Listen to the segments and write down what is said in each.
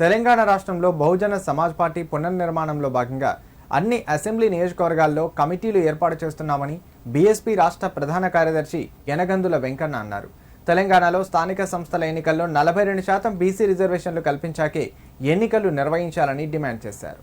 తెలంగాణ రాష్ట్రంలో బహుజన సమాజ్ పార్టీ పునర్నిర్మాణంలో భాగంగా అన్ని అసెంబ్లీ నియోజకవర్గాల్లో కమిటీలు ఏర్పాటు చేస్తున్నామని బీఎస్పీ రాష్ట్ర ప్రధాన కార్యదర్శి యనగందుల వెంకన్న అన్నారు. తెలంగాణలో స్థానిక సంస్థల ఎన్నికల్లో నలభై రెండు శాతం బీసీ రిజర్వేషన్లు కల్పించాకే ఎన్నికలు నిర్వహించాలని డిమాండ్ చేశారు.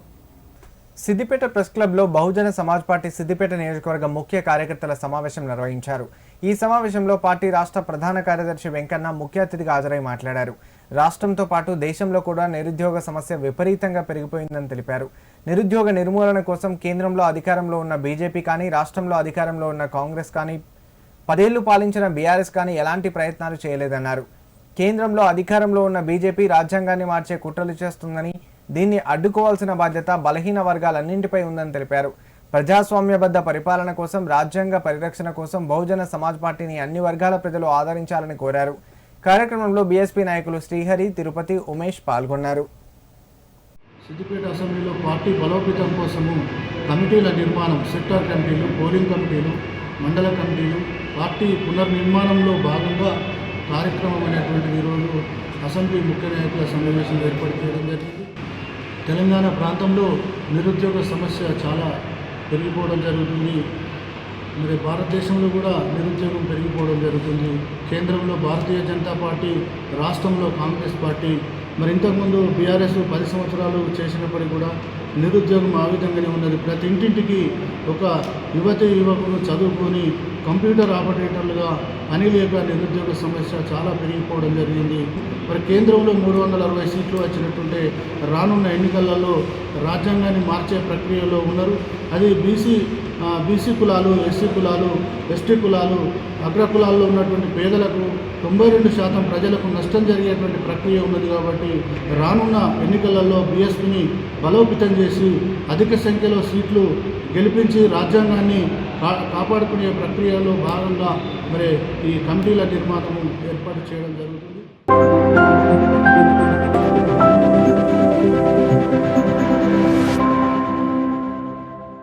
సిద్దిపేట ప్రెస్ క్లబ్లో బహుజన సమాజ్ పార్టీ సిద్దిపేట నియోజకవర్గ ముఖ్య కార్యకర్తల సమావేశం నిర్వహించారు. ఈ సమావేశంలో పార్టీ రాష్ట్ర ప్రధాన కార్యదర్శి వెంకన్న ముఖ్య అతిథిగా హాజరై మాట్లాడారు. రాష్ట్రంతో పాటు దేశంలో కూడా నిరుద్యోగ సమస్య విపరీతంగా పెరిగిపోయిందని తెలిపారు. నిరుద్యోగ నిర్మూలన కోసం కేంద్రంలో అధికారంలో ఉన్న బీజేపీ కానీ రాష్ట్రంలో అధికారంలో ఉన్న కాంగ్రెస్ కానీ పదేళ్ళు పాలించిన బీఆర్ఎస్ కానీ ఎలాంటి ప్రయత్నాలు చేయలేదన్నారు. కేంద్రంలో అధికారంలో ఉన్న బీజేపీ రాజ్యాంగాన్ని మార్చే కుట్రలు చేస్తుందని దీన్ని అడ్డుకోవాల్సిన బాధ్యత బలహీన వర్గాలన్నింటిపై ఉందని తెలిపారు. ప్రజాస్వామ్యబద్ధ పరిపాలన కోసం రాజ్యాంగ పరిరక్షణ కోసం బహుజన సమాజ్ పార్టీని అన్ని వర్గాల ప్రజలు ఆదరించాలని కోరారు. కార్యక్రమంలో బీఎస్పీ నాయకులు శ్రీహరి తిరుపతి ఉమేష్ పాల్గొన్నారు. సిద్దిపేట అసెంబ్లీలో పార్టీ బలోపేతం కోసము కమిటీల నిర్మాణం సెక్టార్ కమిటీలు పోలింగ్ కమిటీలు మండల కమిటీలు పార్టీ పునర్నిర్మాణంలో భాగంగా కార్యక్రమం అనేటువంటిది ఈరోజు అసెంబ్లీ ముఖ్య నాయకుల సమావేశం ఏర్పాటు చేయడం జరిగింది. తెలంగాణ ప్రాంతంలో నిరుద్యోగ సమస్య చాలా పెరిగిపోవడం జరుగుతుంది. మరి భారతదేశంలో కూడా నిరుద్యోగం పెరిగిపోవడం జరుగుతుంది. కేంద్రంలో భారతీయ జనతా పార్టీ రాష్ట్రంలో కాంగ్రెస్ పార్టీ మరి ఇంతకుముందు బీఆర్ఎస్ పది సంవత్సరాలు చేసినప్పటికీ కూడా నిరుద్యోగం ఆ విధంగానే ఉన్నది. ప్రతి ఇంటింటికి ఒక యువతి యువకులు చదువుకొని కంప్యూటర్ ఆపరేటర్లుగా పని లేక నిరుద్యోగ సమస్య చాలా పెరిగిపోవడం జరిగింది. మరి కేంద్రంలో మూడు వందల అరవై సీట్లు వచ్చినట్టుంటే రానున్న ఎన్నికలలో రాజ్యాంగాన్ని మార్చే ప్రక్రియలో ఉన్నారు. అది బీసీ బీసీ కులాలు ఎస్సీ కులాలు ఎస్టీ కులాలు అగ్ర కులాల్లో ఉన్నటువంటి పేదలకు తొంభై రెండు శాతం ప్రజలకు నష్టం జరిగేటువంటి ప్రక్రియ ఉన్నది కాబట్టి రానున్న ఎన్నికలలో బీఎస్పీని బలోపేతం చేసి అధిక సంఖ్యలో సీట్లు గెలిపించి రాజ్యాంగాన్ని కాపాడుకునే ప్రక్రియలో భాగంగా మరి ఈ కమిటీల నిర్మాణం ఏర్పాటు చేయడం జరుగుతుంది.